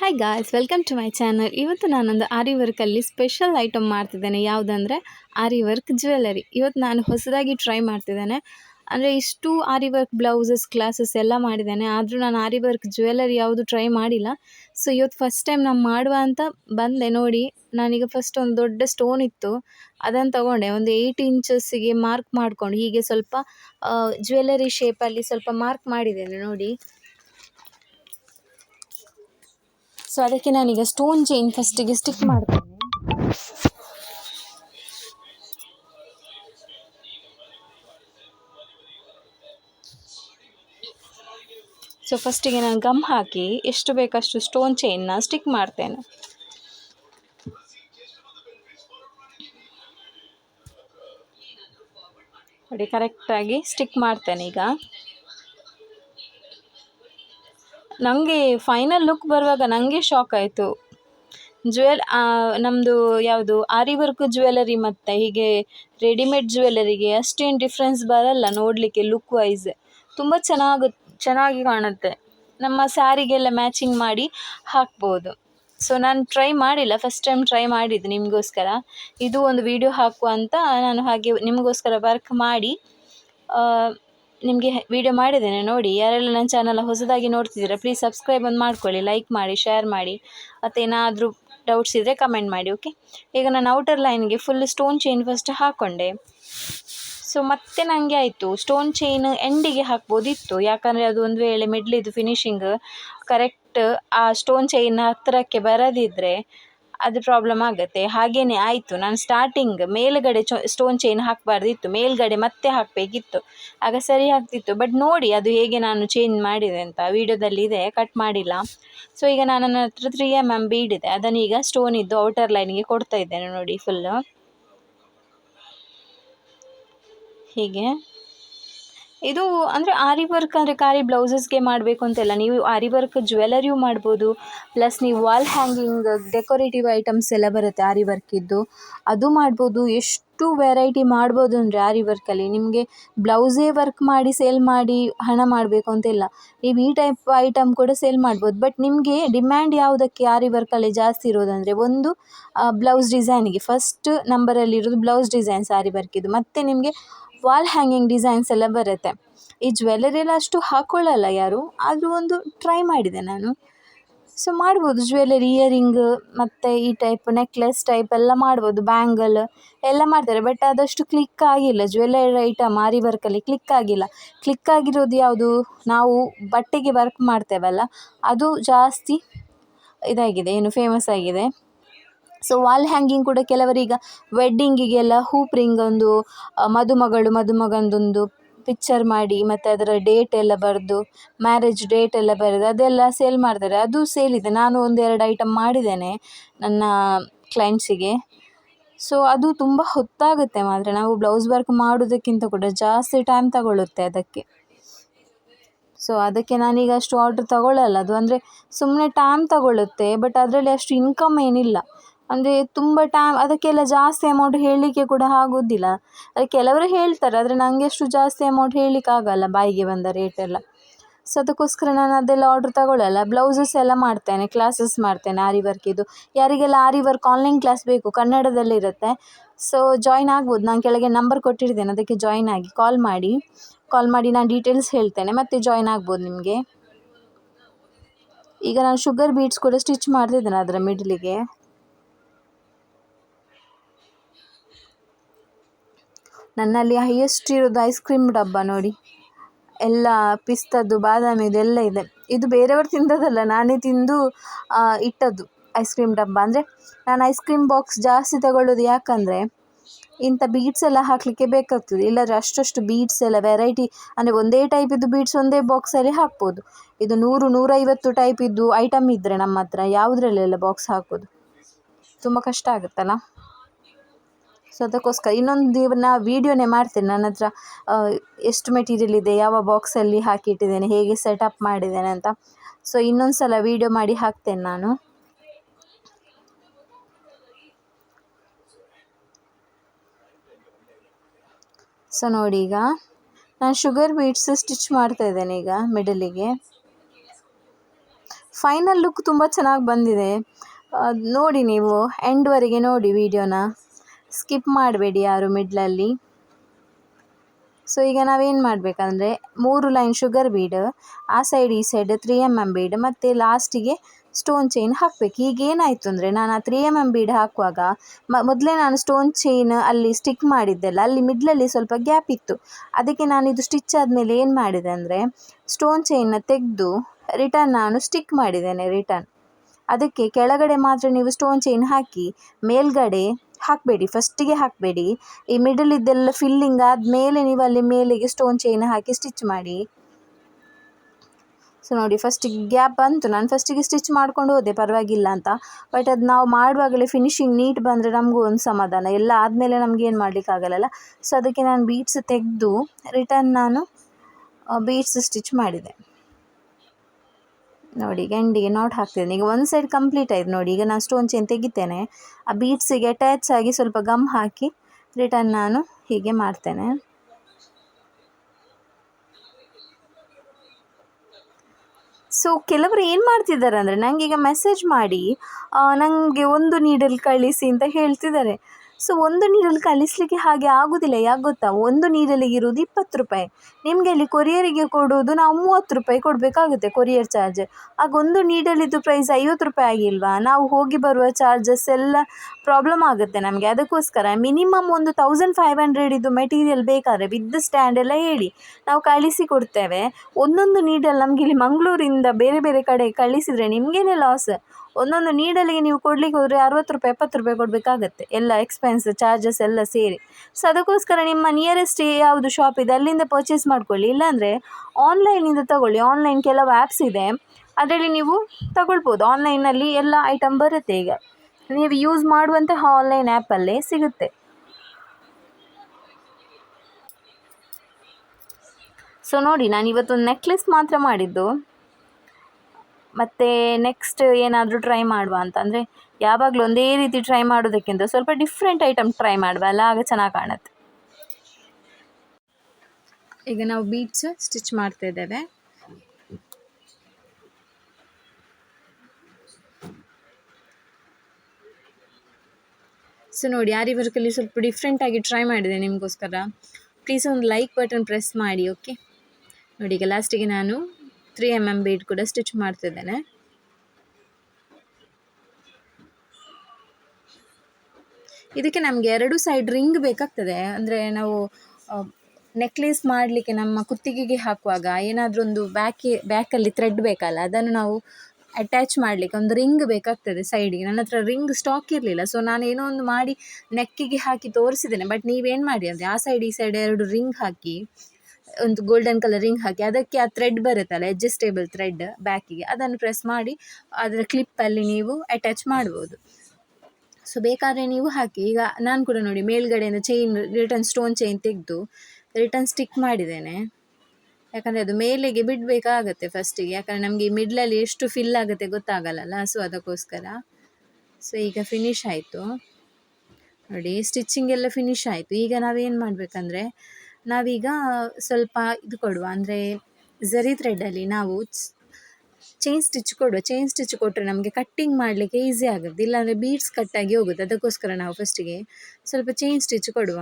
Hi guys welcome to my channel ಇವತ್ತು ನಾನೊಂದು ಆರಿ ವರ್ಕಲ್ಲಿ special item ಮಾಡ್ತಿದ್ದೇನೆ. ಯಾವುದಂದರೆ ಆರಿ ವರ್ಕ್ ಜ್ಯುವೆಲರಿ ಇವತ್ತು ನಾನು ಹೊಸದಾಗಿ ಟ್ರೈ ಮಾಡ್ತಿದ್ದೇನೆ. ಅಂದರೆ ಇಷ್ಟು ಆರಿ ವರ್ಕ್ ಬ್ಲೌಸಸ್ ಕ್ಲಾಸಸ್ ಎಲ್ಲ ಮಾಡಿದ್ದೇನೆ. ಆದರೂ ನಾನು ಆರಿ ವರ್ಕ್ ಜ್ಯುವೆಲರಿ ಯಾವುದು ಟ್ರೈ ಮಾಡಿಲ್ಲ. ಸೊ ಇವತ್ತು ಫಸ್ಟ್ ಟೈಮ್ ನಾನು ಮಾಡುವ ಅಂತ ಬಂದೆ. ನೋಡಿ, ನಾನೀಗ ಫಸ್ಟ್ ಒಂದು ದೊಡ್ಡ ಸ್ಟೋನ್ ಇತ್ತು. ಅದನ್ನು ತಗೊಂಡೆ. ಒಂದು ಏಯ್ಟ್ ಇಂಚಸ್ಸಿಗೆ ಮಾರ್ಕ್ ಮಾಡಿಕೊಂಡು ಹೀಗೆ ಸ್ವಲ್ಪ ಜ್ಯುವೆಲರಿ ಶೇಪಲ್ಲಿ ಸ್ವಲ್ಪ ಮಾರ್ಕ್ ಮಾಡಿದ್ದೇನೆ. ನೋಡಿ. ಸೊ ಅದಕ್ಕೆ ನಾನೀಗ ಸ್ಟೋನ್ ಚೈನ್ ಫಸ್ಟಿಗೆ ಸ್ಟಿಕ್ ಮಾಡ್ತೇನೆ. ಸೊ ಫಸ್ಟಿಗೆ ನಾನು ಗಮ್ ಹಾಕಿ ಎಷ್ಟು ಬೇಕಷ್ಟು ಸ್ಟೋನ್ ಚೈನ್ನ ಸ್ಟಿಕ್ ಮಾಡ್ತೇನೆ. ನೋಡಿ ಕರೆಕ್ಟಾಗಿ ಸ್ಟಿಕ್ ಮಾಡ್ತೇನೆ ಈಗ. ನನಗೆ ಫೈನಲ್ ಲುಕ್ ಬರುವಾಗ ನನಗೆ ಶಾಕ್ ಆಯಿತು. ಜ್ಯುವೆಲ್ ನಮ್ಮದು ಯಾವುದು ಆರಿ ವರ್ಕ್ ಜ್ಯುವೆಲರಿ ಮತ್ತು ಹೀಗೆ ರೆಡಿಮೇಡ್ ಜ್ಯುವೆಲರಿಗೆ ಅಷ್ಟೇನು ಡಿಫ್ರೆನ್ಸ್ ಬರಲ್ಲ ನೋಡಲಿಕ್ಕೆ ಲುಕ್ ವೈಸ್ ತುಂಬ ಚೆನ್ನಾಗಿ ಚೆನ್ನಾಗಿ ಕಾಣುತ್ತೆ. ನಮ್ಮ ಸ್ಯಾರಿಗೆಲ್ಲ ಮ್ಯಾಚಿಂಗ್ ಮಾಡಿ ಹಾಕ್ಬೋದು. ಸೊ ನಾನು ಟ್ರೈ ಮಾಡಿಲ್ಲ ಫಸ್ಟ್ ಟೈಮ್ ಟ್ರೈ ಮಾಡಿದ್ದು ನಿಮಗೋಸ್ಕರ. ಇದು ಒಂದು ವಿಡಿಯೋ ಹಾಕುವ ಅಂತ ನಾನು ಹಾಗೆ ನಿಮಗೋಸ್ಕರ ವರ್ಕ್ ಮಾಡಿ ನಿಮಗೆ ವಿಡಿಯೋ ಮಾಡಿದ್ದೇನೆ ನೋಡಿ. ಯಾರೆಲ್ಲ ನನ್ನ ಚಾನಲ್ ಹೊಸದಾಗಿ ನೋಡ್ತಿದ್ದೀರ ಪ್ಲೀಸ್ ಸಬ್ಸ್ಕ್ರೈಬ್ ಒಂದು ಮಾಡ್ಕೊಳ್ಳಿ ಲೈಕ್ ಮಾಡಿ ಶೇರ್ ಮಾಡಿ. ಮತ್ತು ಏನಾದರೂ ಡೌಟ್ಸ್ ಇದ್ದರೆ ಕಮೆಂಟ್ ಮಾಡಿ ಓಕೆ ಈಗ ನಾನು ಔಟರ್ ಲೈನ್ಗೆ ಫುಲ್ ಸ್ಟೋನ್ ಚೈನ್ ಫಸ್ಟ್ ಹಾಕ್ಕೊಂಡೆ ಸೊ ಮತ್ತೆ ನನಗೆ ಆಯಿತು. ಸ್ಟೋನ್ ಚೈನ್ ಎಂಡಿಗೆ ಹಾಕ್ಬೋದಿತ್ತು. ಯಾಕಂದರೆ ಅದು ಒಂದು ವೇಳೆ ಮಿಡ್ಲಿದ್ದು ಫಿನಿಶಿಂಗ್ ಕರೆಕ್ಟ್ ಆ ಸ್ಟೋನ್ ಚೈನ್ ಹತ್ತಿರಕ್ಕೆ ಬರದಿದ್ದರೆ ಅದು ಪ್ರಾಬ್ಲಮ್ ಆಗುತ್ತೆ. ಹಾಗೇನೆ ಆಯಿತು. ನಾನು ಸ್ಟಾರ್ಟಿಂಗ್ ಮೇಲುಗಡೆ ಚೊ ಸ್ಟೋನ್ ಚೈನ್ ಹಾಕಬಾರ್ದಿತ್ತು. ಮೇಲುಗಡೆ ಮತ್ತೆ ಹಾಕಬೇಕಿತ್ತು. ಆಗ ಸರಿ ಆಗ್ತಿತ್ತು. ಬಟ್ ನೋಡಿ ಅದು ಹೇಗೆ ನಾನು ಚೇಂಜ್ ಮಾಡಿದೆ ಅಂತ. ವೀಡಿಯೋದಲ್ಲಿ ಇದೆ ಕಟ್ ಮಾಡಿಲ್ಲ. ಸೊ ಈಗ ನಾನು ನನ್ನ ಹತ್ರ ತ್ರೀ ಎಂ ಎಂ ಬೀಡಿದೆ. ಅದನ್ನು ಈಗ ಸ್ಟೋನ್ ಇದ್ದು ಔಟರ್ ಲೈನಿಗೆ ಕೊಡ್ತಾ ಇದ್ದೇನೆ ನೋಡಿ ಫುಲ್ಲು ಹೀಗೆ. ಇದು ಅಂದರೆ ಆರಿ ವರ್ಕ್ ಅಂದರೆ ಖಾಲಿ ಬ್ಲೌಸಸ್ಗೆ ಮಾಡಬೇಕು ಅಂತೆಲ್ಲ. ನೀವು ಆರಿ ವರ್ಕ್ ಜ್ಯುವೆಲರಿಯೂ ಮಾಡ್ಬೋದು. ಪ್ಲಸ್ ನೀವು ವಾಲ್ ಹ್ಯಾಂಗಿಂಗ್ ಡೆಕೋರೇಟಿವ್ ಐಟಮ್ಸ್ ಎಲ್ಲ ಬರುತ್ತೆ ಆರಿ ವರ್ಕಿದ್ದು ಅದು ಮಾಡ್ಬೋದು. ಎಷ್ಟು ವೆರೈಟಿ ಮಾಡ್ಬೋದು ಅಂದರೆ ಆರಿ ವರ್ಕಲ್ಲಿ ನಿಮಗೆ ಬ್ಲೌಸೇ ವರ್ಕ್ ಮಾಡಿ ಸೇಲ್ ಮಾಡಿ ಹಣ ಮಾಡಬೇಕು ಅಂತಿಲ್ಲ. ನೀವು ಈ ಟೈಪ್ ಐಟಮ್ ಕೂಡ ಸೇಲ್ ಮಾಡ್ಬೋದು. ಬಟ್ ನಿಮಗೆ ಡಿಮ್ಯಾಂಡ್ ಯಾವುದಕ್ಕೆ ಆರಿ ವರ್ಕಲ್ಲಿ ಜಾಸ್ತಿ ಇರೋದಂದರೆ ಒಂದು ಬ್ಲೌಸ್ ಡಿಸೈನಿಗೆ ಫಸ್ಟ್ ನಂಬರಲ್ಲಿರೋದು ಬ್ಲೌಸ್ ಡಿಸೈನ್ಸ್ ಆರಿ ವರ್ಕಿದ್ದು ಮತ್ತು ನಿಮಗೆ ವಾಲ್ ಹ್ಯಾಂಗಿಂಗ್ ಡಿಸೈನ್ಸ್ ಎಲ್ಲ ಬರುತ್ತೆ. ಈ ಜ್ಯುವೆಲರಿ ಎಲ್ಲ ಅಷ್ಟು ಹಾಕ್ಕೊಳ್ಳಲ್ಲ ಯಾರು, ಆದರೂ ಒಂದು ಟ್ರೈ ಮಾಡಿದೆ ನಾನು. ಸೊ ಮಾಡ್ಬೋದು ಜ್ಯುವೆಲರಿ ಇಯರಿಂಗ್ ಮತ್ತು ಈ ಟೈಪ್ ನೆಕ್ಲೆಸ್ ಟೈಪ್ ಎಲ್ಲ ಮಾಡ್ಬೋದು ಬ್ಯಾಂಗಲ್ ಎಲ್ಲ ಮಾಡ್ತಾರೆ ಬಟ್ ಅದಷ್ಟು ಕ್ಲಿಕ್ ಆಗಿಲ್ಲ. ಜ್ಯುವೆಲರಿ ಐಟಮ್ ಆರಿ ವರ್ಕಲ್ಲಿ ಕ್ಲಿಕ್ ಆಗಿಲ್ಲ. ಕ್ಲಿಕ್ ಆಗಿರೋದು ಯಾವುದು, ನಾವು ಬಟ್ಟೆಗೆ ವರ್ಕ್ ಮಾಡ್ತೇವಲ್ಲ, ಅದು ಜಾಸ್ತಿ ಇದಾಗಿದೆ, ಏನು ಫೇಮಸ್ ಆಗಿದೆ. ಸೊ ವಾಲ್ ಹ್ಯಾಂಗಿಂಗ್ ಕೂಡ ಕೆಲವರೀಗ ವೆಡ್ಡಿಂಗಿಗೆಲ್ಲ ರಿಂಗ್ ಒಂದು ಮದುಮಗಳು, ಮದುಮಗಂದೊಂದು ಪಿಕ್ಚರ್ ಮಾಡಿ, ಮತ್ತು ಅದರ ಡೇಟ್ ಎಲ್ಲ ಬರೆದು ಮ್ಯಾರೇಜ್ ಡೇಟ್ ಎಲ್ಲ ಬರೆದು, ಅದೆಲ್ಲ ಸೇಲ್ ಮಾಡ್ತಾರೆ. ಅದು ಸೇಲ್ ಇದೆ. ನಾನು ಒಂದೆರಡು ಐಟಮ್ ಮಾಡಿದ್ದೇನೆ ನನ್ನ ಕ್ಲೈಂಟ್ಸಿಗೆ ಸೊ ಅದು ತುಂಬ ಹೊತ್ತಾಗುತ್ತೆ ಮಾತ್ರ. ನಾವು ಬ್ಲೌಸ್ ವರ್ಕ್ ಮಾಡೋದಕ್ಕಿಂತ ಕೂಡ ಜಾಸ್ತಿ ಟೈಮ್ ತಗೊಳ್ಳುತ್ತೆ ಅದಕ್ಕೆ. ಸೊ ಅದಕ್ಕೆ ನಾನೀಗ ಅಷ್ಟು ಆರ್ಡ್ರ್ ತಗೊಳ್ಳಲ್ಲ. ಅದು ಅಂದರೆ ಸುಮ್ಮನೆ ಟೈಮ್ ತಗೊಳ್ಳುತ್ತೆ ಬಟ್ ಅದರಲ್ಲಿ ಅಷ್ಟು ಇನ್ಕಮ್ ಏನಿಲ್ಲ. ಅಂದರೆ ತುಂಬ ಟೈಮ್ ಅದಕ್ಕೆಲ್ಲ ಜಾಸ್ತಿ ಅಮೌಂಟ್ ಹೇಳಲಿಕ್ಕೆ ಕೂಡ ಆಗೋದಿಲ್ಲ. ಅದು ಕೆಲವರು ಹೇಳ್ತಾರೆ, ಆದರೆ ನನಗೆ ಅಷ್ಟು ಜಾಸ್ತಿ ಅಮೌಂಟ್ ಹೇಳಲಿಕ್ಕಾಗಲ್ಲ ಬಾಯಿಗೆ ಬಂದ ರೇಟೆಲ್ಲ ಸೊ ಅದಕ್ಕೋಸ್ಕರ ನಾನು ಅದೆಲ್ಲ ಆರ್ಡ್ರ್ ತಗೊಳ್ಳಲ್ಲ. ಬ್ಲೌಸಸ್ ಎಲ್ಲ ಮಾಡ್ತೇನೆ ಕ್ಲಾಸಸ್ ಮಾಡ್ತೇನೆ ಆರಿ ಇದು. ಯಾರಿಗೆಲ್ಲ ಆರಿ ವರ್ಕ್ ಆನ್ಲೈನ್ ಕ್ಲಾಸ್ ಬೇಕು ಕನ್ನಡದಲ್ಲಿರುತ್ತೆ ಸೊ ಜಾಯ್ನ್ ಆಗ್ಬೋದು. ನಾನು ಕೆಳಗೆ ನಂಬರ್ ಕೊಟ್ಟಿರ್ತೇನೆ, ಅದಕ್ಕೆ ಜಾಯ್ನ್ ಆಗಿ ಕಾಲ್ ಮಾಡಿ. ಕಾಲ್ ಮಾಡಿ ನಾನು ಡೀಟೇಲ್ಸ್ ಹೇಳ್ತೇನೆ, ಮತ್ತೆ ಜಾಯ್ನ್ ಆಗ್ಬೋದು ನಿಮಗೆ. ಈಗ ನಾನು ಶುಗರ್ ಬೀಟ್ಸ್ ಕೂಡ ಸ್ಟಿಚ್ ಮಾಡ್ತಿದ್ದೇನೆ ಅದರ ಮಿಡ್ಲಿಗೆ ನನ್ನಲ್ಲಿ ಹೈಯೆಸ್ಟ್ ಇರೋದು ಐಸ್ ಕ್ರೀಮ್ ಡಬ್ಬ ನೋಡಿ. ಎಲ್ಲ ಪಿಸ್ತದ್ದು ಬಾದಾಮಿದು ಎಲ್ಲ ಇದೆ. ಇದು ಬೇರೆಯವರು ತಿಂದದಲ್ಲ ನಾನೇ ತಿಂದು ಇಟ್ಟದ್ದು ಐಸ್ ಕ್ರೀಮ್ ಡಬ್ಬ. ಅಂದರೆ ನಾನು ಐಸ್ ಕ್ರೀಮ್ ಬಾಕ್ಸ್ ಜಾಸ್ತಿ ತಗೊಳ್ಳೋದು ಯಾಕಂದರೆ ಇಂಥ ಬೀಡ್ಸ್ ಎಲ್ಲ ಹಾಕಲಿಕ್ಕೆ ಬೇಕಾಗ್ತದೆ. ಇಲ್ಲಾಂದರೆ ಅಷ್ಟಷ್ಟು ಬೀಡ್ಸ್ ಎಲ್ಲ ವೆರೈಟಿ ಅಂದರೆ ಒಂದೇ ಟೈಪಿದ್ದು ಬೀಡ್ಸ್ ಒಂದೇ ಬಾಕ್ಸಲ್ಲಿ ಹಾಕ್ಬೋದು. ಇದು ನೂರು, ನೂರೈವತ್ತು ಟೈಪಿದ್ದು ಐಟಮ್ ಇದ್ದರೆ ನಮ್ಮ ಹತ್ರ, ಯಾವುದ್ರಲ್ಲೆಲ್ಲ ಬಾಕ್ಸ್ ಹಾಕೋದು? ತುಂಬ ಕಷ್ಟ ಆಗುತ್ತಲ್ಲ? ಸೊ ಅದಕ್ಕೋಸ್ಕರ ಇನ್ನೊಂದು ನಾ ವೀಡಿಯೋನೇ ಮಾಡ್ತೇನೆ. ನನ್ನ ಹತ್ರ ಎಷ್ಟು ಮೆಟೀರಿಯಲ್ ಇದೆ, ಯಾವ ಬಾಕ್ಸಲ್ಲಿ ಹಾಕಿಟ್ಟಿದ್ದೇನೆ, ಹೇಗೆ ಸೆಟಪ್ ಮಾಡಿದ್ದೇನೆ ಅಂತ. ಸೊ ಇನ್ನೊಂದು ಸಲ ವೀಡಿಯೋ ಮಾಡಿ ಹಾಕ್ತೇನೆ ನಾನು. ಸೊ ನೋಡಿ ಈಗ, ನಾನು ಶುಗರ್ ಬೀಟ್ಸ್ ಸ್ಟಿಚ್ ಮಾಡ್ತಾ ಇದ್ದೇನೆ ಈಗ ಮಿಡಲಿಗೆ ಫೈನಲ್ ಲುಕ್ ತುಂಬ ಚೆನ್ನಾಗಿ ಬಂದಿದೆ. ನೋಡಿ ನೀವು ಎಂಡ್ವರೆಗೆ ನೋಡಿ ವಿಡಿಯೋನ. ಸ್ಕಿಪ್ ಮಾಡಬೇಡಿ ಯಾರು ಮಿಡ್ಲಲ್ಲಿ. ಸೊ ಈಗ ನಾವೇನು ಮಾಡಬೇಕಂದ್ರೆ ಮೂರು ಲೈನ್ ಶುಗರ್ ಬೀಡ್, ಆ ಸೈಡ್ ಈ side three M M bead, ಮತ್ತು ಲಾಸ್ಟಿಗೆ ಸ್ಟೋನ್ ಚೈನ್ ಹಾಕಬೇಕು. ಈಗ ಏನಾಯಿತು ಅಂದರೆ ನಾನು ಆ ತ್ರೀ ಎಂ ಎಂ ಬೀಡ್ ಹಾಕುವಾಗ ಮೊದಲೇ ನಾನು ಸ್ಟೋನ್ ಚೈನ್ ಅಲ್ಲಿ ಸ್ಟಿಕ್ ಮಾಡಿದ್ದೆಲ್ಲ, ಅಲ್ಲಿ ಮಿಡ್ಲಲ್ಲಿ ಸ್ವಲ್ಪ ಗ್ಯಾಪ್ ಇತ್ತು. ಅದಕ್ಕೆ ನಾನು ಇದು ಸ್ಟಿಚ್ ಆದಮೇಲೆ ಏನು ಮಾಡಿದೆ ಅಂದರೆ ಸ್ಟೋನ್ ಚೈನ್ನ ತೆಗೆದು ರಿಟರ್ನ್ ನಾನು ಸ್ಟಿಕ್ ಮಾಡಿದ್ದೇನೆ ರಿಟರ್ನ್. ಅದಕ್ಕೆ ಕೆಳಗಡೆ ಮಾತ್ರ ನೀವು ಸ್ಟೋನ್ ಚೈನ್ ಹಾಕಿ, ಮೇಲ್ಗಡೆ ಹಾಕಬೇಡಿ ಫಸ್ಟಿಗೆ ಹಾಕಬೇಡಿ. ಈ ಮಿಡಲ್ ಇದ್ದೆಲ್ಲ ಫಿಲ್ಲಿಂಗ್ ಆದಮೇಲೆ ನೀವು ಅಲ್ಲಿ ಮೇಲೆಗೆ ಸ್ಟೋನ್ ಚೈನ್ ಹಾಕಿ ಸ್ಟಿಚ್ ಮಾಡಿ. ಸೊ ನೋಡಿ ಫಸ್ಟಿಗೆ ಗ್ಯಾಪ್ ಬಂತು. ನಾನು ಫಸ್ಟಿಗೆ ಸ್ಟಿಚ್ ಮಾಡ್ಕೊಂಡು ಹೋದೆ, ಪರವಾಗಿಲ್ಲ ಅಂತ. ಬಟ್ ಅದು ನಾವು ಮಾಡುವಾಗಲೇ ಫಿನಿಶಿಂಗ್ ನೀಟ್ ಬಂದರೆ ನಮಗೂ ಒಂದು ಸಮಾಧಾನ. ಎಲ್ಲ ಆದಮೇಲೆ ನಮ್ಗೆ ಏನು ಮಾಡಲಿಕ್ಕಾಗಲ್ಲ ಸೊ ಅದಕ್ಕೆ ನಾನು ಬೀಟ್ಸ್ ತೆಗೆದು ರಿಟರ್ನ್ ನಾನು ಬೀಟ್ಸ್ ಸ್ಟಿಚ್ ಮಾಡಿದೆ. ನೋಡಿ ಗಂಡಿಗೆ ನಾಟ್ ಹಾಕ್ತಿದ್ದೇನೆ. ಈಗ ಒಂದು ಸೈಡ್ ಕಂಪ್ಲೀಟ್ ಆಯ್ತು ನೋಡಿ, ಈಗ ನಾನು ಸ್ಟೋನ್ ಚೈನ್ ತೆಗಿತೇನೆ. ಆ ಬೀಟ್ಸಿಗೆ ಅಟ್ಯಾಚ್ ಆಗಿ ಸ್ವಲ್ಪ ಗಮ್ ಹಾಕಿ ರಿಟರ್ನ್ ನಾನು ಹೀಗೆ ಮಾಡ್ತೇನೆ. ಸೊ ಕೆಲವರು ಏನು ಮಾಡ್ತಿದ್ದಾರೆ ಅಂದರೆ ನನಗೀಗ ಈಗ ಮೆಸೇಜ್ ಮಾಡಿ ನನಗೆ ಒಂದು ನೀಡಲ್ ಕಳಿಸಿ ಅಂತ ಹೇಳ್ತಿದ್ದಾರೆ. ಸೊ ಒಂದು ನೀರಲ್ಲಿ ಕಳಿಸ್ಲಿಕ್ಕೆ ಹಾಗೆ ಆಗೋದಿಲ್ಲ. ಯಾಕೆ ಗೊತ್ತಾ? ಒಂದು ನೀರಲ್ಲಿ ಇರೋದು ಇಪ್ಪತ್ತು ರೂಪಾಯಿ. ನಿಮಗೆ ಅಲ್ಲಿ ಕೊರಿಯರಿಗೆ ಕೊಡೋದು ನಾವು ಮೂವತ್ತು ರೂಪಾಯಿ ಕೊಡಬೇಕಾಗುತ್ತೆ ಕೊರಿಯರ್ ಚಾರ್ಜ್. ಆಗ ಒಂದು ನೀಡಲಿದ್ದು ಪ್ರೈಸ್ ಐವತ್ತು ರೂಪಾಯಿ ಆಗಿಲ್ವಾ? ನಾವು ಹೋಗಿ ಬರುವ ಚಾರ್ಜಸ್ ಎಲ್ಲ ಪ್ರಾಬ್ಲಮ್ ಆಗುತ್ತೆ ನಮಗೆ. ಅದಕ್ಕೋಸ್ಕರ ಮಿನಿಮಮ್ ಒಂದು ತೌಸಂಡ್ ಫೈವ್ ಹಂಡ್ರೆಡಿದ್ದು ಮೆಟೀರಿಯಲ್ ಬೇಕಾದರೆ ವಿತ್ ಸ್ಟ್ಯಾಂಡ್ ಎಲ್ಲ ಹೇಳಿ. ನಾವು ಕಳಿಸಿ ಕೊಡ್ತೇವೆ. ಒಂದೊಂದು ನೀಡಲ್ಲಿ ನಮಗೆ ಇಲ್ಲಿ ಮಂಗಳೂರಿಂದ ಬೇರೆ ಬೇರೆ ಕಡೆ ಕಳಿಸಿದರೆ ನಿಮಗೇನೆ ಲಾಸ್ ಒಂದೊಂದು ನೀಡಲಿಗೆ ನೀವು ಕೊಡಲಿಕ್ಕೆ ಹೋದರೆ ಅರವತ್ತು ರೂಪಾಯಿ, ಎಪ್ಪತ್ತು ರೂಪಾಯಿ ಕೊಡಬೇಕಾಗತ್ತೆ. ಎಲ್ಲ ಎಕ್ಸ್ಪೆನ್ಸ್ ಚಾರ್ಜಸ್ ಎಲ್ಲ ಸೇರಿ. ಸೊ ಅದಕ್ಕೋಸ್ಕರ ನಿಮ್ಮ ನಿಯರೆಸ್ಟ್ ಯಾವುದು ಶಾಪ್ ಇದೆ, ಅಲ್ಲಿಂದ ಪರ್ಚೇಸ್ ಮಾಡ್ಕೊಳ್ಳಿ. ಇಲ್ಲಾಂದರೆ ಆನ್ಲೈನಿಂದ ತಗೊಳ್ಳಿ. ಆನ್ಲೈನ್ ಕೆಲವು ಆ್ಯಪ್ಸ್ ಇದೆ. ಅದರಲ್ಲಿ ನೀವು ತಗೊಳ್ಬೋದು. ಆನ್ಲೈನಲ್ಲಿ ಎಲ್ಲ ಐಟಮ್ ಬರುತ್ತೆ ಈಗ. ನೀವು ಯೂಸ್ ಮಾಡುವಂತಹ ಆನ್ಲೈನ್ ಆ್ಯಪಲ್ಲೇ ಸಿಗುತ್ತೆ. ಸೊ ನೋಡಿ ನಾನು ಇವತ್ತೊಂದು ನೆಕ್ಲೆಸ್ ಮಾತ್ರ ಮಾಡಿದ್ದು. ಮತ್ತು ನೆಕ್ಸ್ಟ್ ಏನಾದರೂ ಟ್ರೈ ಮಾಡುವ ಅಂತ ಅಂದರೆ ಯಾವಾಗಲೂ ಒಂದೇ ರೀತಿ ಟ್ರೈ ಮಾಡೋದಕ್ಕಿಂತ ಸ್ವಲ್ಪ ಡಿಫ್ರೆಂಟ್ ಐಟಮ್ ಟ್ರೈ ಮಾಡುವ ಅಲ್ಲ ಆಗ ಚೆನ್ನಾಗಿ ಕಾಣುತ್ತೆ. ಈಗ ನಾವು ಬೀಟ್ಸ್ ಸ್ಟಿಚ್ ಮಾಡ್ತಾ ಇದ್ದೇವೆ. ಸೊ ನೋಡಿ ಆರಿ ವರ್ಕಲ್ಲಿ ಸ್ವಲ್ಪ ಡಿಫ್ರೆಂಟಾಗಿ ಟ್ರೈ ಮಾಡಿದೆ ನಿಮಗೋಸ್ಕರ. ಪ್ಲೀಸ್ ಒಂದು ಲೈಕ್ ಬಟನ್ ಪ್ರೆಸ್ ಮಾಡಿ ಓಕೆ ನೋಡಿ, ಈಗ ಲಾಸ್ಟಿಗೆ ನಾನು ತ್ರೀ ಎಂ ಎಂ ಬೀಡ್ ಕೂಡ ಸ್ಟಿಚ್ ಮಾಡ್ತಿದ್ದೇನೆ. ಇದಕ್ಕೆ ನಮಗೆ ಎರಡು ಸೈಡ್ ರಿಂಗ್ ಬೇಕಾಗ್ತದೆ. ಅಂದರೆ ನಾವು ನೆಕ್ಲೇಸ್ ಮಾಡಲಿಕ್ಕೆ ನಮ್ಮ ಕುತ್ತಿಗೆಗೆ ಹಾಕುವಾಗ ಏನಾದರೂ ಒಂದು ಬ್ಯಾಕಿ ಬ್ಯಾಕಲ್ಲಿ ಥ್ರೆಡ್ ಬೇಕಲ್ಲ, ಅದನ್ನು ನಾವು ಅಟ್ಯಾಚ್ ಮಾಡಲಿಕ್ಕೆ ಒಂದು ರಿಂಗ್ ಬೇಕಾಗ್ತದೆ ಸೈಡಿಗೆ ನನ್ನ ಹತ್ರ ರಿಂಗ್ ಸ್ಟಾಕ್ ಇರಲಿಲ್ಲ ಸೊ ನಾನು ಏನೋ ಒಂದು ಮಾಡಿ ನೆಕ್ಕಿಗೆ ಹಾಕಿ ತೋರಿಸಿದ್ದೇನೆ ಬಟ್ ನೀವೇನು ಮಾಡಿ ಅಂದರೆ ಆ ಸೈಡ್ ಈ ಸೈಡ್ ಎರಡು ರಿಂಗ್ ಹಾಕಿ ಒಂದು ಗೋಲ್ಡನ್ ಕಲರ್ ರಿಂಗ್ ಹಾಕಿ, ಅದಕ್ಕೆ ಆ ಥ್ರೆಡ್ ಬರುತ್ತಲ್ಲ ಅಡ್ಜಸ್ಟೇಬಲ್ ಥ್ರೆಡ್ ಬ್ಯಾಕಿಗೆ ಅದನ್ನು ಪ್ರೆಸ್ ಮಾಡಿ, ಅದರ ಕ್ಲಿಪ್ಪಲ್ಲಿ ನೀವು ಅಟ್ಯಾಚ್ ಮಾಡ್ಬೋದು. ಸೊ ಬೇಕಾದರೆ ನೀವು ಹಾಕಿ, ಈಗ ನಾನು ಕೂಡ ನೋಡಿ, ಮೇಲ್ಗಡೆಯಿಂದ ಚೈನ್ ರಿಟರ್ನ್ ಸ್ಟೋನ್ ಚೈನ್ ತೆಗೆದು ರಿಟರ್ನ್ ಸ್ಟಿಕ್ ಮಾಡಿದ್ದೇನೆ. ಯಾಕಂದರೆ ಅದು ಮೇಲೆಗೆ ಬಿಡಬೇಕಾಗತ್ತೆ ಫಸ್ಟಿಗೆ ಯಾಕಂದರೆ ನಮಗೆ ಮಿಡ್ಲಲ್ಲಿ ಎಷ್ಟು ಫಿಲ್ ಆಗುತ್ತೆ ಗೊತ್ತಾಗಲ್ಲಲ್ಲ ಸೊ ಅದಕ್ಕೋಸ್ಕರ. ಸೊ ಈಗ ಫಿನಿಶ್ ಆಯಿತು. ನೋಡಿ ಸ್ಟಿಚಿಂಗ್ ಎಲ್ಲ ಫಿನಿಶ್ ಆಯಿತು. ಈಗ ನಾವೇನು ಮಾಡಬೇಕಂದ್ರೆ ನಾವೀಗ ಸ್ವಲ್ಪ ಇದು ಕೊಡುವ, ಅಂದರೆ ಝರಿ ಥ್ರೆಡ್ಡಲ್ಲಿ ನಾವು ಚೈನ್ ಸ್ಟಿಚ್ ಕೊಡುವ. ಚೈನ್ ಸ್ಟಿಚ್ ಕೊಟ್ಟರೆ ನಮಗೆ ಕಟ್ಟಿಂಗ್ ಮಾಡಲಿಕ್ಕೆ ಈಸಿ ಆಗುತ್ತೆ ಇಲ್ಲಾಂದರೆ ಬೀಡ್ಸ್ ಕಟ್ಟಾಗಿ ಹೋಗುತ್ತೆ ಅದಕ್ಕೋಸ್ಕರ ನಾವು ಫಸ್ಟಿಗೆ ಸ್ವಲ್ಪ ಚೈನ್ ಸ್ಟಿಚ್ ಕೊಡುವ.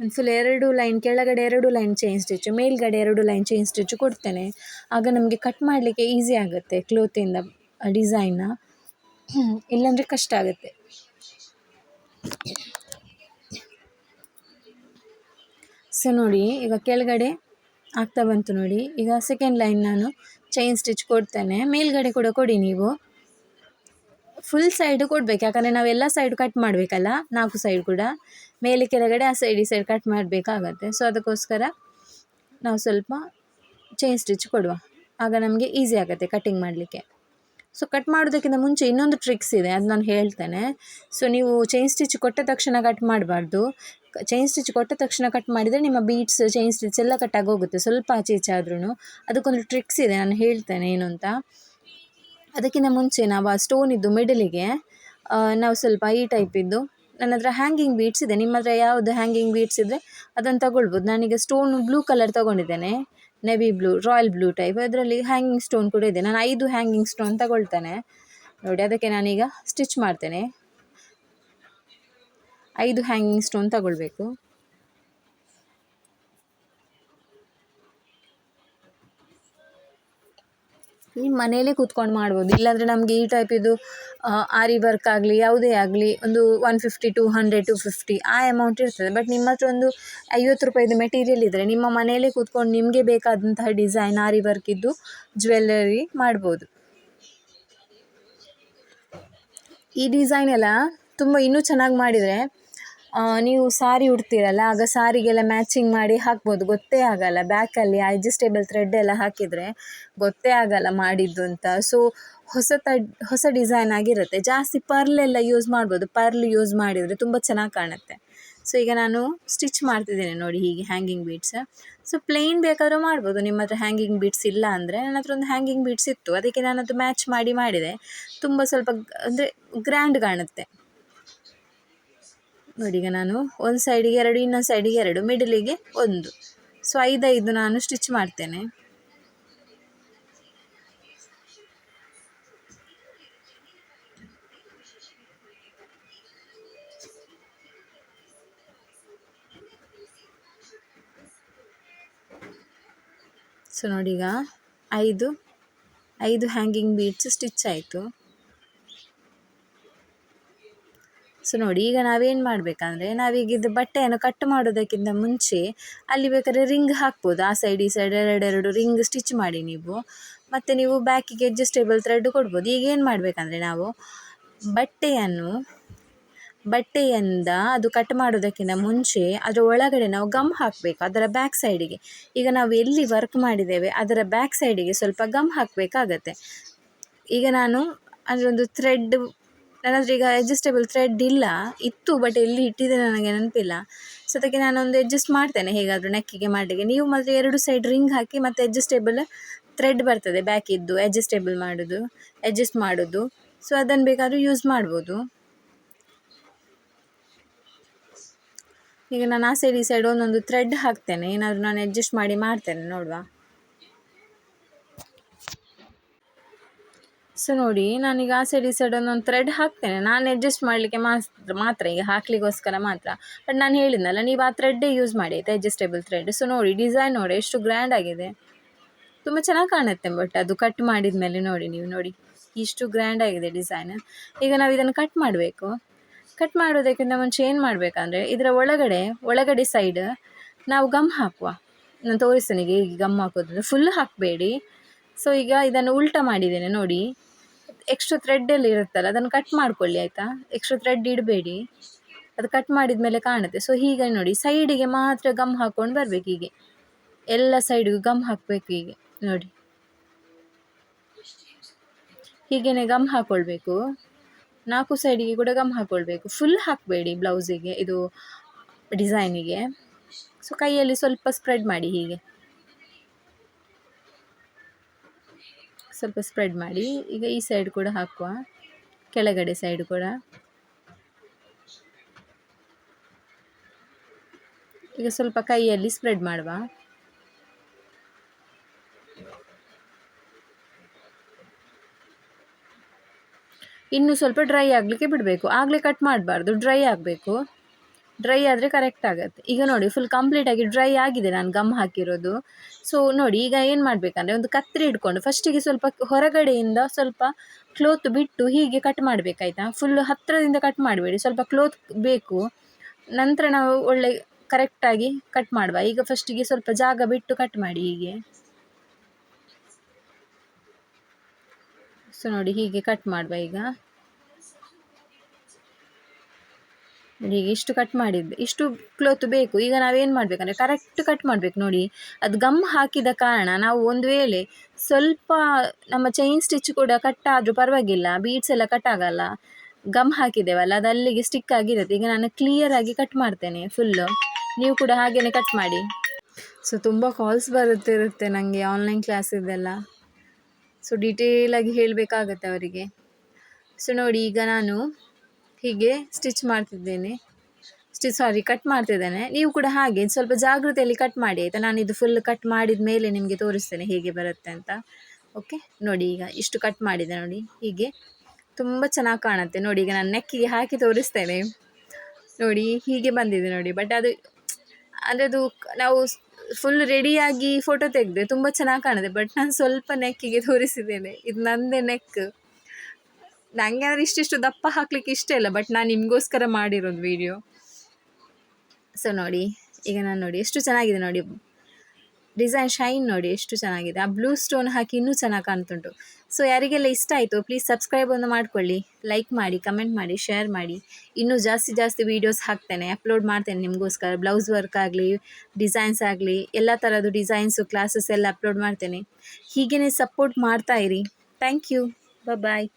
ಒಂದು ಫುಲ್ ಎರಡು ಲೈನ್ ಕೆಳಗಡೆ ಎರಡು ಲೈನ್ ಚೈನ್ ಸ್ಟಿಚ್ ಮೇಲ್ಗಡೆ ಎರಡು ಲೈನ್ ಚೈನ್ ಸ್ಟಿಚ್ ಕೊಡ್ತೇನೆ. ಆಗ ನಮಗೆ ಕಟ್ ಮಾಡಲಿಕ್ಕೆ ಈಸಿ ಆಗುತ್ತೆ ಕ್ಲೋತಿಂದ ಡಿಸೈನ್ನ ಇಲ್ಲಾಂದರೆ ಕಷ್ಟ ಆಗುತ್ತೆ. ಸೊ ನೋಡಿ, ಈಗ ಕೆಳಗಡೆ ಆಗ್ತಾ ಬಂತು ನೋಡಿ. ಈಗ ಸೆಕೆಂಡ್ ಲೈನ್ ನಾನು ಚೈನ್ ಸ್ಟಿಚ್ ಕೊಡ್ತೇನೆ. ಮೇಲ್ಗಡೆ ಕೂಡ ಕೊಡಿ ನೀವು. ಫುಲ್ ಸೈಡು ಕೊಡಬೇಕು. ಯಾಕಂದರೆ ನಾವೆಲ್ಲ ಸೈಡ್ ಕಟ್ ಮಾಡಬೇಕಲ್ಲ? ನಾಲ್ಕು ಸೈಡ್ ಕೂಡ. ಮೇಲೆ ಕೆಳಗಡೆ ಆ ಸೈಡ್ ಈ ಸೈಡ್ ಕಟ್ ಮಾಡಬೇಕಾಗತ್ತೆ. ಸೊ ಅದಕ್ಕೋಸ್ಕರ ನಾವು ಸ್ವಲ್ಪ ಚೈನ್ ಸ್ಟಿಚ್ ಕೊಡುವ. ಆಗ ನಮಗೆ ಈಸಿ ಆಗುತ್ತೆ ಕಟ್ಟಿಂಗ್ ಮಾಡಲಿಕ್ಕೆ. ಸೊ ಕಟ್ ಮಾಡೋದಕ್ಕಿಂತ ಮುಂಚೆ ಇನ್ನೊಂದು ಟ್ರಿಕ್ಸ್ ಇದೆ, ಅದು ನಾನು ಹೇಳ್ತೇನೆ. ಸೊ ನೀವು ಚೈನ್ ಸ್ಟಿಚ್ ಕೊಟ್ಟ ತಕ್ಷಣ ಕಟ್ ಮಾಡಬಾರ್ದು. ಚೈನ್ ಸ್ಟಿಚ್ ಕೊಟ್ಟ ತಕ್ಷಣ ಕಟ್ ಮಾಡಿದರೆ ನಿಮ್ಮ ಬೀಟ್ಸ್ ಚೈನ್ ಸ್ಟಿಚ್ ಎಲ್ಲ ಕಟ್ಟಾಗೋಗುತ್ತೆ ಸ್ವಲ್ಪ ಆಚೆ ಈಚೆ ಆದ್ರೂ ಅದಕ್ಕೊಂದು ಟ್ರಿಕ್ಸ್ ಇದೆ, ನಾನು ಹೇಳ್ತೇನೆ ಏನು ಅಂತ. ಅದಕ್ಕಿಂತ ಮುಂಚೆ ನಾವು ಆ ಸ್ಟೋನಿದ್ದು ಮಿಡಲಿಗೆ ನಾವು ಸ್ವಲ್ಪ ಈ ಟೈಪಿದ್ದು ನನ್ನ ಹತ್ರ ಹ್ಯಾಂಗಿಂಗ್ ಬೀಟ್ಸ್ ಇದೆ. ನಿಮ್ಮ ಹತ್ರ ಯಾವುದು ಹ್ಯಾಂಗಿಂಗ್ ಬೀಟ್ಸ್ ಇದ್ದರೆ ಅದನ್ನು ತಗೊಳ್ಬೋದು. ನಾನೀಗ stone blue colour ತೊಗೊಂಡಿದ್ದೇನೆ. Navy blue royal blue type ಅದರಲ್ಲಿ ಹ್ಯಾಂಗಿಂಗ್ ಸ್ಟೋನ್ ಕೂಡ ಇದೆ. ನಾನು ಐದು ಹ್ಯಾಂಗಿಂಗ್ ಸ್ಟೋನ್ ತಗೊಳ್ತೇನೆ. ನೋಡಿ, ಅದಕ್ಕೆ ನಾನೀಗ ಸ್ಟಿಚ್ ಮಾಡ್ತೇನೆ. ಐದು ಹ್ಯಾಂಗಿಂಗ್ ಸ್ಟೋನ್ ತಗೊಳ್ಬೇಕು. ನೀವು ಮನೆಯಲ್ಲೇ ಕೂತ್ಕೊಂಡು ಮಾಡ್ಬೋದು. ಇಲ್ಲಾಂದರೆ ನಮಗೆ ಈ ಟೈಪ್ ಇದು ಆರಿ ವರ್ಕ್ ಆಗಲಿ, ಯಾವುದೇ ಆಗಲಿ, ಒಂದು one fifty to hundred to fifty ಆ ಅಮೌಂಟ್ ಇರ್ತದೆ. ಬಟ್ ನಿಮ್ಮ ಹತ್ರ ಒಂದು ಐವತ್ತು ರೂಪಾಯಿದು ಮೆಟೀರಿಯಲ್ ಇದ್ದರೆ ನಿಮ್ಮ ಮನೆಯಲ್ಲೇ ಕೂತ್ಕೊಂಡು ನಿಮಗೆ ಬೇಕಾದಂತಹ ಡಿಸೈನ್ ಆರಿ ವರ್ಕಿದ್ದು ಜ್ಯುವೆಲ್ಲರಿ ಮಾಡ್ಬೋದು. ಈ ಡಿಸೈನ್ ಎಲ್ಲ ತುಂಬ ಇನ್ನೂ ಚೆನ್ನಾಗಿ ಮಾಡಿದರೆ ನೀವು ಸಾರಿ ಉಡ್ತೀರಲ್ಲ, ಆಗ ಸಾರಿಗೆಲ್ಲ ಮ್ಯಾಚಿಂಗ್ ಮಾಡಿ ಹಾಕ್ಬೋದು, ಗೊತ್ತೇ ಆಗಲ್ಲ. ಬ್ಯಾಕಲ್ಲಿ ಅಡ್ಜಸ್ಟೇಬಲ್ ಥ್ರೆಡ್ ಎಲ್ಲ ಹಾಕಿದರೆ ಗೊತ್ತೇ ಆಗಲ್ಲ ಮಾಡಿದ್ದು ಅಂತ. ಸೊ ಹೊಸ ತಡ್ ಹೊಸ ಡಿಸೈನ್ ಆಗಿರುತ್ತೆ. ಜಾಸ್ತಿ ಪರ್ಲೆಲ್ಲ ಯೂಸ್ ಮಾಡ್ಬೋದು. ಪರ್ಲ್ ಯೂಸ್ ಮಾಡಿದರೆ ತುಂಬ ಚೆನ್ನಾಗಿ ಕಾಣುತ್ತೆ. ಸೊ ಈಗ ನಾನು ಸ್ಟಿಚ್ ಮಾಡ್ತಿದ್ದೇನೆ ನೋಡಿ ಹೀಗೆ ಹ್ಯಾಂಗಿಂಗ್ ಬೀಡ್ಸ್ ಸೊ ಪ್ಲೇನ್ ಬೇಕಾದರೂ ಮಾಡ್ಬೋದು. ನಿಮ್ಮ ಹತ್ರ ಹ್ಯಾಂಗಿಂಗ್ ಬೀಡ್ಸ್ ಇಲ್ಲ ಅಂದರೆ ನನ್ನ ಹತ್ರ ಒಂದು ಹ್ಯಾಂಗಿಂಗ್ ಬೀಡ್ಸ್ ಇತ್ತು. ಅದಕ್ಕೆ ನಾನು ಅದು ಮ್ಯಾಚ್ ಮಾಡಿ ಮಾಡಿದೆ. ತುಂಬ ಸ್ವಲ್ಪ ಅಂದರೆ ಗ್ರ್ಯಾಂಡ್ ಕಾಣುತ್ತೆ. ನೋಡಿ ಈಗ ನಾನು ಒಂದು ಸೈಡಿಗೆ ಎರಡು, ಇನ್ನೊಂದು ಸೈಡಿಗೆ ಎರಡು ಮಿಡಲಿಗೆ ಒಂದು. ಸೊ ಐದೈದು ನಾನು ಸ್ಟಿಚ್ ಮಾಡ್ತೇನೆ. ಸೊ ನೋಡಿ ಈಗ ಐದು ಐದು ಹ್ಯಾಂಗಿಂಗ್ ಬೀಡ್ಸ್ ಸ್ಟಿಚ್ ಆಯಿತು. ಸೊ ನೋಡಿ, ಈಗ ನಾವೇನು ಮಾಡಬೇಕಂದ್ರೆ ನಾವೀಗ ಇದು ಬಟ್ಟೆಯನ್ನು ಕಟ್ ಮಾಡೋದಕ್ಕಿಂತ ಮುಂಚೆ ಅಲ್ಲಿ ಬೇಕಾದ್ರೆ ರಿಂಗ್ ಹಾಕ್ಬೋದು. ಆ ಸೈಡ್ ಈ ಸೈಡ್ ಎರಡೆರಡು ರಿಂಗ್ ಸ್ಟಿಚ್ ಮಾಡಿ ನೀವು. ಮತ್ತು ನೀವು ಬ್ಯಾಕಿಗೆ ಅಡ್ಜಸ್ಟೇಬಲ್ ಥ್ರೆಡ್ ಕೊಡ್ಬೋದು. ಈಗ ಏನು ಮಾಡಬೇಕಂದ್ರೆ ನಾವು ಬಟ್ಟೆಯನ್ನು, ಬಟ್ಟೆಯಿಂದ ಅದು ಕಟ್ ಮಾಡೋದಕ್ಕಿಂತ ಮುಂಚೆ ಅದರ ಒಳಗಡೆ ನಾವು ಗಮ್ ಹಾಕಬೇಕು, ಅದರ ಬ್ಯಾಕ್ ಸೈಡಿಗೆ ಈಗ ನಾವು ಎಲ್ಲಿ ವರ್ಕ್ ಮಾಡಿದ್ದೇವೆ, ಅದರ ಬ್ಯಾಕ್ ಸೈಡಿಗೆ ಸ್ವಲ್ಪ ಗಮ್ ಹಾಕಬೇಕಾಗತ್ತೆ. ಈಗ ನಾನು ಅದರೊಂದು ಥ್ರೆಡ್ ನನ್ನ ಹತ್ರ ಈಗ ಅಡ್ಜಸ್ಟೇಬಲ್ ಥ್ರೆಡ್ ಇಲ್ಲ, ಇತ್ತು ಬಟ್ ಎಲ್ಲಿ ಇಟ್ಟಿದೆ ನನಗೆ ನೆನಪಿಲ್ಲ. ಸೊ ಅದಕ್ಕೆ ನಾನೊಂದು ಅಡ್ಜಸ್ಟ್ ಮಾಡ್ತೇನೆ, ಹೇಗಾದರೂ ನೆಕ್ಕಿಗೆ ಮಾಡಲಿಕ್ಕೆ. ನೀವು ಮಾತ್ರ ಎರಡು ಸೈಡ್ ರಿಂಗ್ ಹಾಕಿ ಮತ್ತು ಅಡ್ಜಸ್ಟೇಬಲ್ ಥ್ರೆಡ್ ಬರ್ತದೆ ಬ್ಯಾಕಿದ್ದು ಅಡ್ಜಸ್ಟೇಬಲ್ ಮಾಡೋದು ಅಡ್ಜಸ್ಟ್ ಮಾಡೋದು. ಸೊ ಅದನ್ನು ಬೇಕಾದರೂ ಯೂಸ್ ಮಾಡ್ಬೋದು. ಈಗ ನಾನು ಆ ಸೈಡ್ ಈ ಸೈಡ್ ಒಂದೊಂದು ಥ್ರೆಡ್ ಹಾಕ್ತೇನೆ. ಏನಾದರೂ ನಾನು ಅಡ್ಜಸ್ಟ್ ಮಾಡಿ ಮಾಡ್ತೇನೆ, ನೋಡುವ. ಸೊ ನೋಡಿ, ನಾನೀಗ ಆ ಸೈಡ್ ಈ ಸೈಡ್ ಒಂದೊಂದು ಥ್ರೆಡ್ ಹಾಕ್ತೇನೆ. ನಾನು ಅಡ್ಜಸ್ಟ್ ಮಾಡಲಿಕ್ಕೆ ಮಾತ್ರ ಮಾತ್ರ ಈಗ ಹಾಕ್ಲಿಕ್ಕೋಸ್ಕರ ಮಾತ್ರ. ಬಟ್ ನಾನು ಹೇಳಿದ್ನಲ್ಲ, ನೀವು ಆ ಥ್ರೆಡ್ಡೇ ಯೂಸ್ ಮಾಡಿ, ಆಯಿತಾ? ಅಡ್ಜಸ್ಟೇಬಲ್ ಥ್ರೆಡ್ ಸೊ ನೋಡಿ ಡಿಸೈನ್ ನೋಡಿ, ಎಷ್ಟು ಗ್ರ್ಯಾಂಡ್ ಆಗಿದೆ. ತುಂಬ ಚೆನ್ನಾಗಿ ಕಾಣುತ್ತೆ ಬಟ್ ಅದು ಕಟ್ ಮಾಡಿದ ಮೇಲೆ ನೋಡಿ ನೀವು, ನೋಡಿ. ಇಷ್ಟು ಗ್ರ್ಯಾಂಡ್ ಆಗಿದೆ ಡಿಸೈನ್ ಈಗ ನಾವು ಇದನ್ನು ಕಟ್ ಮಾಡಬೇಕು. ಕಟ್ ಮಾಡೋದಕ್ಕಿಂತ ಮುಂಚೆ ಏನು ಮಾಡಬೇಕಂದ್ರೆ, ಇದರ ಒಳಗಡೆ ಒಳಗಡೆ ಸೈಡ್ ನಾವು ಗಮ್ ಹಾಕುವ. ನಾನು ತೋರಿಸ್ತೇನೆ, ಈಗ ಗಮ್ ಹಾಕೋದ್ರೆ ಫುಲ್ ಹಾಕಬೇಡಿ. ಸೊ ಈಗ ಇದನ್ನು ಉಲ್ಟ ಮಾಡಿದ್ದೇನೆ, ನೋಡಿ. ಎಕ್ಸ್ಟ್ರಾ ಥ್ರೆಡ್ಡಲ್ಲಿ ಇರುತ್ತಲ್ಲ, ಅದನ್ನು ಕಟ್ ಮಾಡ್ಕೊಳ್ಳಿ ಆಯಿತಾ? ಎಕ್ಸ್ಟ್ರಾ ಥ್ರೆಡ್ ಇಡಬೇಡಿ. ಅದು ಕಟ್ ಮಾಡಿದ ಮೇಲೆ ಕಾಣುತ್ತೆ. ಸೊ ಹೀಗೆ ನೋಡಿ ಸೈಡಿಗೆ ಮಾತ್ರ ಗಮ್ ಹಾಕ್ಕೊಂಡು ಬರಬೇಕು ಹೀಗೆ. ಎಲ್ಲ ಸೈಡಿಗೂ ಗಮ್ ಹಾಕಬೇಕು ಹೀಗೆ, ನೋಡಿ. ಹೀಗೇನೆ ಗಮ್ ಹಾಕ್ಕೊಳ್ಬೇಕು ನಾಲ್ಕು ಸೈಡಿಗೆ ಕೂಡ ಗಮ್ ಹಾಕ್ಕೊಳ್ಬೇಕು ಫುಲ್ ಹಾಕಬೇಡಿ ಬ್ಲೌಸಿಗೆ ಇದು ಡಿಸೈನಿಗೆ ಸೊ ಕೈಯಲ್ಲಿ ಸ್ವಲ್ಪ ಸ್ಪ್ರೆಡ್ ಮಾಡಿ ಹೀಗೆ. ಸ್ವಲ್ಪ ಸ್ಪ್ರೆಡ್ ಮಾಡಿ, ಈಗ ಈ ಸೈಡ್ ಕೂಡ ಹಾಕುವ. ಕೆಳಗಡೆ ಸೈಡ್ ಕೂಡ. ಈಗ ಸ್ವಲ್ಪ ಕೈಯಲ್ಲಿ ಸ್ಪ್ರೆಡ್ ಮಾಡುವ. ಇನ್ನು ಸ್ವಲ್ಪ ಡ್ರೈ ಆಗಲಿಕ್ಕೆ ಬಿಡಬೇಕು. ಆಗಲೇ ಕಟ್ ಮಾಡಬಾರ್ದು ಡ್ರೈ ಆಗಬೇಕು. ಡ್ರೈ ಆದರೆ ಕರೆಕ್ಟ್ ಆಗುತ್ತೆ. ಈಗ ನೋಡಿ ಫುಲ್ ಕಂಪ್ಲೀಟಾಗಿ ಡ್ರೈ ಆಗಿದೆ ನಾನು ಗಮ್ ಹಾಕಿರೋದು. ಸೊ ನೋಡಿ, ಈಗ ಏನು ಮಾಡಬೇಕಂದ್ರೆ ಒಂದು ಕತ್ತರಿ ಇಟ್ಕೊಂಡು ಫಸ್ಟಿಗೆ ಸ್ವಲ್ಪ ಹೊರಗಡೆಯಿಂದ ಸ್ವಲ್ಪ ಕ್ಲೋತ್ ಬಿಟ್ಟು ಹೀಗೆ ಕಟ್ ಮಾಡಬೇಕಾಯ್ತಾ? ಫುಲ್ ಹತ್ತಿರದಿಂದ ಕಟ್ ಮಾಡಬೇಡಿ. ಸ್ವಲ್ಪ ಕ್ಲೋತ್ ಬೇಕು. ನಂತರ ನಾವು ಒಳ್ಳೆ ಕರೆಕ್ಟಾಗಿ ಕಟ್ ಮಾಡುವ. ಈಗ ಫಸ್ಟಿಗೆ ಸ್ವಲ್ಪ ಜಾಗ ಬಿಟ್ಟು ಕಟ್ ಮಾಡಿ ಹೀಗೆ. ಸೊ ನೋಡಿ, ಹೀಗೆ ಕಟ್ ಮಾಡುವ ಈಗ. ನೋಡಿ ಈಗ ಇಷ್ಟು ಕಟ್ ಮಾಡಿದ್ದು. ಇಷ್ಟು ಕ್ಲೋತ್ ಬೇಕು. ಈಗ ನಾವೇನು ಮಾಡಬೇಕಂದ್ರೆ ಕರೆಕ್ಟ್ ಕಟ್ ಮಾಡಬೇಕು ನೋಡಿ. ಅದು ಗಮ್ ಹಾಕಿದ ಕಾರಣ ನಾವು ಒಂದು ವೇಳೆ ಸ್ವಲ್ಪ ನಮ್ಮ ಚೈನ್ ಸ್ಟಿಚ್ ಕೂಡ ಕಟ್ ಆದರೂ ಪರವಾಗಿಲ್ಲ ಬೀಡ್ಸ್ ಎಲ್ಲ ಕಟ್ ಆಗಲ್ಲ. ಗಮ್ ಹಾಕಿದ್ದೇವಲ್ಲ, ಅದು ಅಲ್ಲಿಗೆ ಸ್ಟಿಕ್ ಆಗಿರುತ್ತೆ. ಈಗ ನಾನು ಕ್ಲಿಯರಾಗಿ ಕಟ್ ಮಾಡ್ತೇನೆ ಫುಲ್ಲು ನೀವು ಕೂಡ ಹಾಗೆಯೇ ಕಟ್ ಮಾಡಿ. ಸೊ ತುಂಬ ಕಾಲ್ಸ್ ಬರುತ್ತಿರುತ್ತೆ ನನಗೆ ಆನ್ಲೈನ್ ಕ್ಲಾಸಿದ್ದೆಲ್ಲ ಸೊ ಡೀಟೇಲಾಗಿ ಹೇಳಬೇಕಾಗತ್ತೆ ಅವರಿಗೆ. ಸೊ ನೋಡಿ ಈಗ ನಾನು ಹೀಗೆ ಸ್ಟಿಚ್ ಮಾಡ್ತಿದ್ದೇನೆ. ಸ್ಟಿಚ್ ಸಾರಿ ಕಟ್ ಮಾಡ್ತಿದ್ದೇನೆ. ನೀವು ಕೂಡ ಹಾಗೆ ಸ್ವಲ್ಪ ಜಾಗೃತೆಯಲ್ಲಿ ಕಟ್ ಮಾಡಿ, ಆಯಿತಾ? ನಾನು ಇದು ಫುಲ್ ಕಟ್ ಮಾಡಿದ ಮೇಲೆ ನಿಮಗೆ ತೋರಿಸ್ತೇನೆ ಹೇಗೆ ಬರುತ್ತೆ ಅಂತ. ಓಕೆ ನೋಡಿ ಈಗ ಇಷ್ಟು ಕಟ್ ಮಾಡಿದೆ ನೋಡಿ. ಹೀಗೆ ತುಂಬ ಚೆನ್ನಾಗಿ ಕಾಣುತ್ತೆ. ನೋಡಿ ಈಗ ನಾನು ನೆಕ್ಕಿಗೆ ಹಾಕಿ ತೋರಿಸ್ತೇನೆ. ನೋಡಿ ಹೀಗೆ ಬಂದಿದೆ ನೋಡಿ. ಬಟ್ ಅದು, ಅಂದರೆ ಅದು ನಾವು ಫುಲ್ ರೆಡಿಯಾಗಿ ಫೋಟೋ ತೆಗೆದೆ ತುಂಬ ಚೆನ್ನಾಗಿ ಕಾಣುತ್ತೆ. ಬಟ್ ನಾನು ಸ್ವಲ್ಪ ನೆಕ್ಕಿಗೆ ತೋರಿಸಿದ್ದೇನೆ. ಇದು ನನ್ನದೇ ನೆಕ್ ನನಗೆ ಅಂದರೆ ಇಷ್ಟಿಷ್ಟು ದಪ್ಪ ಹಾಕ್ಲಿಕ್ಕೆ ಇಷ್ಟ ಇಲ್ಲ ಬಟ್ ನಾನು ನಿಮಗೋಸ್ಕರ ಮಾಡಿರೋದು ವಿಡಿಯೋ ಸೊ ನೋಡಿ, ಈಗ ನಾನು ನೋಡಿ, ಎಷ್ಟು ಚೆನ್ನಾಗಿದೆ ನೋಡಿ. ಡಿಸೈನ್ ಶೈನ್ ನೋಡಿ, ಎಷ್ಟು ಚೆನ್ನಾಗಿದೆ. ಆ ಬ್ಲೂ ಸ್ಟೋನ್ ಹಾಕಿ ಇನ್ನೂ ಚೆನ್ನಾಗಿ ಕಾಣ್ತುಂಟು. ಸೊ ಯಾರಿಗೆಲ್ಲ ಇಷ್ಟ ಆಯಿತು ಪ್ಲೀಸ್ ಸಬ್ಸ್ಕ್ರೈಬ್ ಒಂದು ಮಾಡ್ಕೊಳ್ಳಿ. ಲೈಕ್ ಮಾಡಿ ಕಮೆಂಟ್ ಮಾಡಿ ಶೇರ್ ಮಾಡಿ. ಇನ್ನೂ ಜಾಸ್ತಿ ಜಾಸ್ತಿ ವೀಡಿಯೋಸ್ ಹಾಕ್ತೇನೆ ಅಪ್ಲೋಡ್ ಮಾಡ್ತೇನೆ ನಿಮಗೋಸ್ಕರ. ಬ್ಲೌಸ್ ವರ್ಕ್ ಆಗಲಿ ಡಿಸೈನ್ಸ್ ಆಗಲಿ, ಎಲ್ಲ ಥರದ್ದು ಡಿಸೈನ್ಸು ಕ್ಲಾಸಸ್ ಎಲ್ಲ ಅಪ್ಲೋಡ್ ಮಾಡ್ತೇನೆ. ಹೀಗೇ ಸಪೋರ್ಟ್ ಮಾಡ್ತಾ ಇರಿ. Thank you bye